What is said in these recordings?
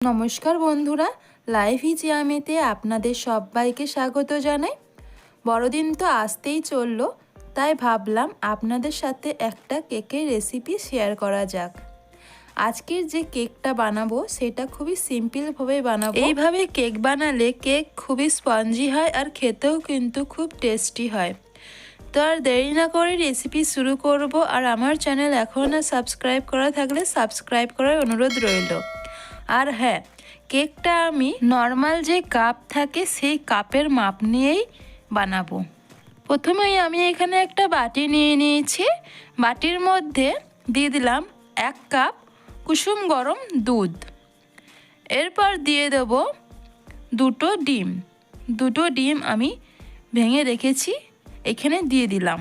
নমস্কার বন্ধুরা লাইভ ইজিয়ামিতে আপনাদের সবাইকে স্বাগত জানাই। বড়দিন তো আসতেই চলল, তাই ভাবলাম আপনাদের সাথে একটা কেকের রেসিপি শেয়ার করা যাক। আজকের যে কেকটা বানাবো, সেটা খুবই সিম্পলভাবে বানাবো। এইভাবে কেক বানালে কেক খুবই স্পঞ্জি হয় আর খেতেও কিন্তু খুব টেস্টি হয়। তো আর দেরি না করে রেসিপি শুরু করব, আর আমার চ্যানেল এখনও সাবস্ক্রাইব করা থাকলে সাবস্ক্রাইব করার অনুরোধ রইল। আর হ্যাঁ কেকটা আমি নর্মাল যে কাপ থাকে সেই কাপের মাপ নিয়েই বানাবো। প্রথমেই আমি এখানে একটা বাটি নিয়ে নিয়েছি। বাটির মধ্যে দিয়ে দিলাম এক কাপ কুসুম গরম দুধ। এরপর দিয়ে দেব দুটো ডিম। দুটো ডিম আমি ভেঙে রেখেছি, এখানে দিয়ে দিলাম।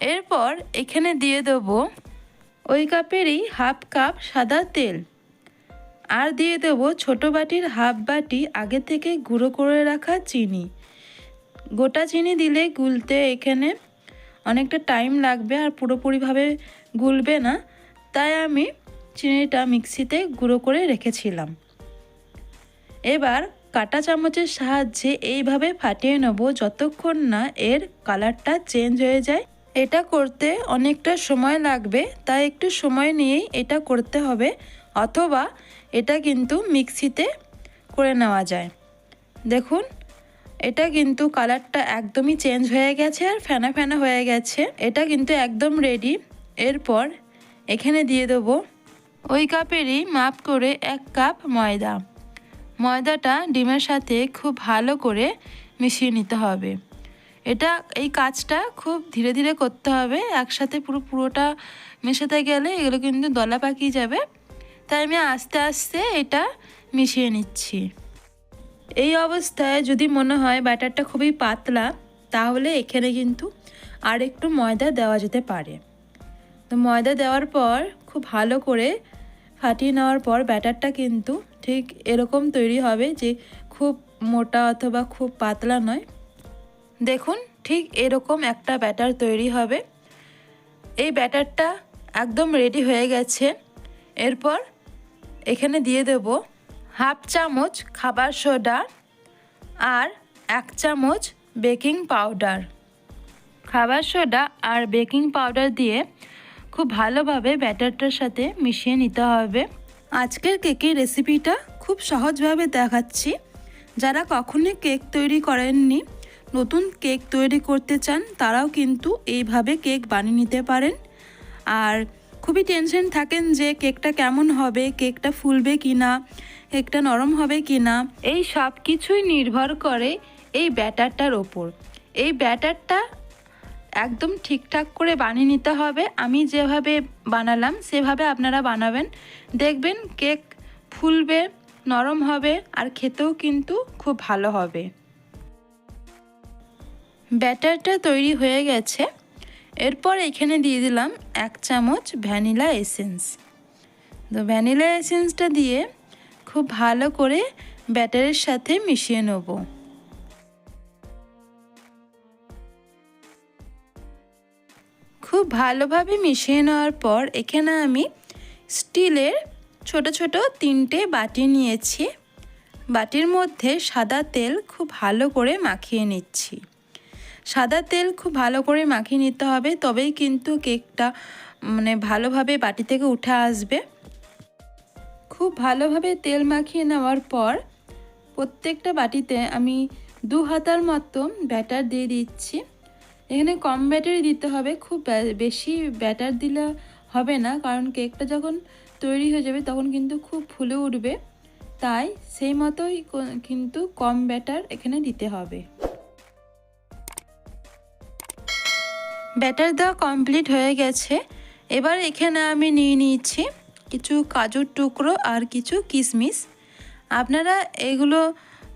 এরপর এখানে দিয়ে দেব ওই কাপেরই হাফ কাপ সাদা তেল। আর দিয়ে দেবো ছোটো বাটির হাফ বাটি আগে থেকে গুঁড়ো করে রাখা চিনি। গোটা চিনি দিলে গুলতে এখানে অনেকটা টাইম লাগবে আর পুরোপুরিভাবে গুলবে না। তাই আমি চিনিটা মিক্সিতে গুঁড়ো করে রেখেছিলাম। এবার কাটা চামচের সাহায্যে এইভাবে ফাটিয়ে নেব যতক্ষণ না এর কালারটা চেঞ্জ হয়ে যায়। এটা করতে অনেকটা সময় লাগবে, তাই একটু সময় নিয়েই এটা করতে হবে। অথবা এটা কিন্তু মিক্সিতে করে নেওয়া যায়। দেখুন, এটা কিন্তু কালারটা একদমই চেঞ্জ হয়ে গেছে আর ফেনা ফেনা হয়ে গেছে। এটা কিন্তু একদম রেডি এরপর এখানে দিয়ে দেবো ওই কাপেরই মাপ করে এক কাপ ময়দা। ময়দাটা ডিমের সাথে খুব ভালো করে মিশিয়ে নিতে হবে। এটা, এই কাজটা খুব ধীরে ধীরে করতে হবে। একসাথে পুরো, পুরোটা মেশাতে গেলে এগুলো কিন্তু দলা পাকিয়ে যাবে। তাই আমি আস্তে আস্তে এটা মিশিয়ে নিচ্ছি। এই অবস্থায় যদি মনে হয় ব্যাটারটা খুবই পাতলা, তাহলে এখানে কিন্তু আর একটু ময়দা দেওয়া যেতে পারে। তো ময়দা দেওয়ার পর খুব ভালো করে ফাটিয়ে নেওয়ার পর ব্যাটারটা কিন্তু ঠিক এরকম তৈরি হবে যে খুব মোটা অথবা খুব পাতলা নয়। দেখুন, ঠিক এরকম একটা ব্যাটার তৈরি হবে। এই ব্যাটারটা একদম রেডি হয়ে গেছে। এরপর এখানে দিয়ে দেব হাফ চামচ খাবার সোডা আর এক চামচ বেকিং পাউডার। খাবার সোডা আর বেকিং পাউডার দিয়ে খুব ভালোভাবে ব্যাটারটার সাথে মিশিয়ে নিতে হবে। আজকের কেকের রেসিপিটা খুব সহজভাবে দেখাচ্ছি। যারা কখনোই কেক তৈরি করেননি, নতুন কেক তৈরি করতে চান, তারাও কিন্তু এইভাবে কেক বানিয়ে নিতে পারেন। আর খুবই টেনশন থাকেন যে কেকটা কেমন হবে, কেকটা ফুলবে কি না কেকটা নরম হবে কি না এই সব কিছুই নির্ভর করে এই ব্যাটারটার ওপর। এই ব্যাটারটা একদম ঠিকঠাক করে বানিয়ে নিতে হবে। আমি যেভাবে বানালাম, সেভাবে আপনারা বানাবেন। দেখবেন কেক ফুলবে, নরম হবে, আর খেতেও কিন্তু খুব ভালো হবে। ব্যাটারটা তৈরি হয়ে গেছে। এরপর এখানে দিয়ে দিলাম এক চামচ ভ্যানিলা এসেন্স। তো ভ্যানিলা এসেন্সটা দিয়ে খুব ভালো করে ব্যাটারের সাথে মিশিয়ে নেব। খুব ভালোভাবে মিশিয়ে নেওয়ার পর এখানে আমি স্টিলের ছোট ছোট তিনটে বাটি নিয়েছি। বাটির মধ্যে সাদা তেল খুব ভালো করে মাখিয়ে নিচ্ছি। সাদা তেল খুব ভালো করে মাখিয়ে নিতে হবে, তবেই কিন্তু কেকটা মানে ভালোভাবে বাটি থেকে উঠে আসবে। খুব ভালোভাবে তেল মাখিয়ে নেওয়ার পর প্রত্যেকটা বাটিতে আমি দু হাতার মতো ব্যাটার দিয়ে দিচ্ছি। এখানে কম ব্যাটারি দিতে হবে, খুব বেশি ব্যাটার দিলে হবে না, কারণ কেকটা যখন তৈরি হয়ে যাবে তখন কিন্তু খুব ফুলে উঠবে। তাই সেই মতোই কিন্তু কম ব্যাটার এখানে দিতে হবে। ব্যাটার দেওয়া কমপ্লিট হয়ে গেছে। এবার এখানে আমি নিয়ে নিয়েছি কিছু কাজুর টুকরো আর কিছু কিশমিশ আপনারা এগুলো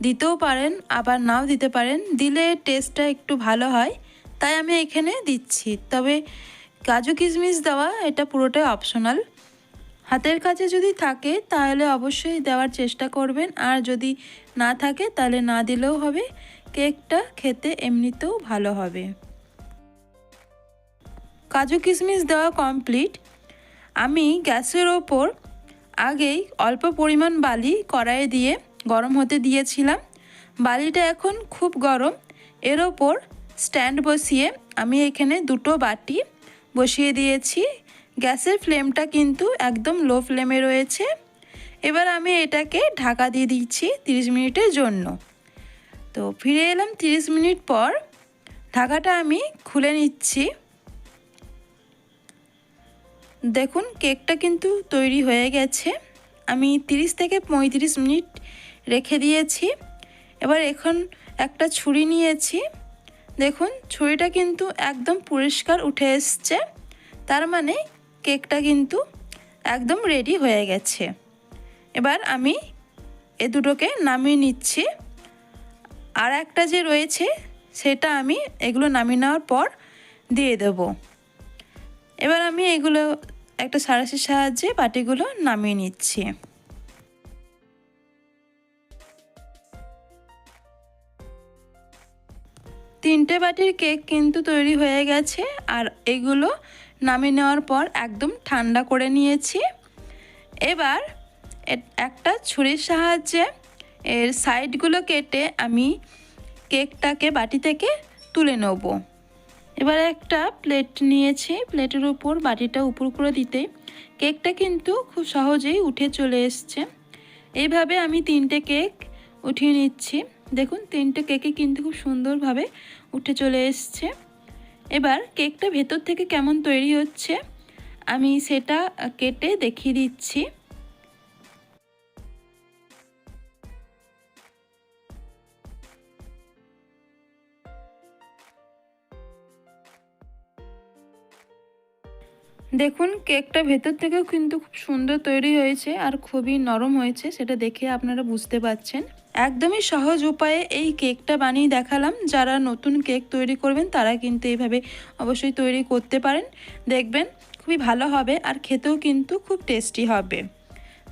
দিতেও পারেন, আবার নাও দিতে পারেন। দিলে টেস্টটা একটু ভালো হয়, তাই আমি এখানে দিচ্ছি। তবে কাজু কিশমিশ দেওয়া, এটা পুরোটাই অপশনাল হাতের কাছে যদি থাকে, তাহলে অবশ্যই দেওয়ার চেষ্টা করবেন। আর যদি না থাকে, তাহলে না দিলেও হবে। কেকটা খেতে এমনিতেও ভালো হবে। কাজু কিশমিশ দেওয়া কমপ্লিট আমি গ্যাসের ওপর আগেই অল্প পরিমাণ বালি কড়াইয়ে দিয়ে গরম হতে দিয়েছিলাম। বালিটা এখন খুব গরম। এর ওপর স্ট্যান্ড বসিয়ে আমি এখানে দুটো বাটি বসিয়ে দিয়েছি। গ্যাসের ফ্লেমটা কিন্তু একদম লো ফ্লেমে রয়েছে। এবার আমি এটাকে ঢাকা দিয়ে দিচ্ছি 30 মিনিটের জন্য। তো ফিরে এলাম 30 মিনিট পর। ঢাকাটা আমি খুলে নিচ্ছি। দেখুন, কেকটা কিন্তু তৈরি হয়ে গেছে। আমি 30 থেকে পঁয়ত্রিশ মিনিট রেখে দিয়েছি। এবার এখন একটা ছুরি নিয়েছি। দেখুন, ছুরিটা কিন্তু একদম পরিষ্কার উঠে এসছে। তার মানে কেকটা কিন্তু একদম রেডি হয়ে গেছে। এবার আমি এ দুটোকে নামিয়ে নিচ্ছি। আর একটা যে রয়েছে, সেটা আমি এগুলো নামিয়ে নেওয়ার পর দিয়ে দেব। এবার আমি এগুলো একটা সারাশির সাহায্যে বাটিগুলো নামিয়ে নিচ্ছি। তিনটে বাটির কেক কিন্তু তৈরি হয়ে গেছে আর এগুলো নামিয়ে নেওয়ার পর একদম ঠান্ডা করে নিয়েছি। এবার একটা ছুরির সাহায্যে এর সাইডগুলো কেটে আমি কেকটাকে বাটি থেকে তুলে নেব। এবার একটা প্লেট নিয়েছি প্লেটের উপর বাটিটা উপর করে দিতে। কেকটা কিন্তু খুব সহজেই উঠে চলে এসছে। এইভাবে আমি তিনটে কেক উঠিয়ে নিচ্ছি। দেখুন, তিনটে কেকে কিন্তু খুব সুন্দরভাবে উঠে চলে এসছে। এবার কেকটা ভেতর থেকে কেমন তৈরি হচ্ছে, আমি সেটা কেটে দেখিয়ে দিচ্ছি। দেখুন, কেকটা ভেতর থেকেও কিন্তু খুব সুন্দর তৈরি হয়েছে আর খুবই নরম হয়েছে, সেটা দেখে আপনারা বুঝতে পাচ্ছেন একদমই সহজ উপায়ে এই কেকটা বানিয়ে দেখালাম। যারা নতুন কেক তৈরি করবেন, তারা কিন্তু এইভাবে অবশ্যই তৈরি করতে পারেন। দেখবেন, খুবই ভালো হবে আর খেতেও কিন্তু খুব টেস্টি হবে।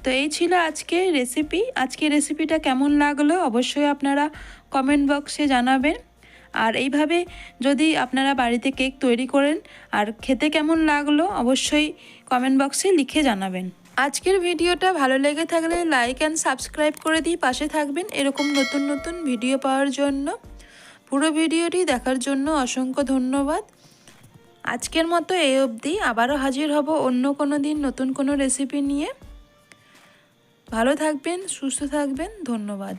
তো এই ছিল আজকের রেসিপি। আজকের রেসিপিটা কেমন লাগল, অবশ্যই আপনারা কমেন্ট বক্সে জানাবেন। আর এইভাবে যদি আপনারা বাড়িতে কেক তৈরি করেন, আর খেতে কেমন লাগল অবশ্যই কমেন্ট বক্সে লিখে জানাবেন। আজকের ভিডিওটা ভালো লেগে থাকলে লাইক অ্যান্ড সাবস্ক্রাইব করে দিই পাশে থাকবেন এরকম নতুন নতুন ভিডিও পাওয়ার জন্য। পুরো ভিডিওটি দেখার জন্য অসংখ্য ধন্যবাদ। আজকের মতো এই অবধি আবারও হাজির হব অন্য কোনো দিন নতুন কোনো রেসিপি নিয়ে। ভালো থাকবেন, সুস্থ থাকবেন, ধন্যবাদ।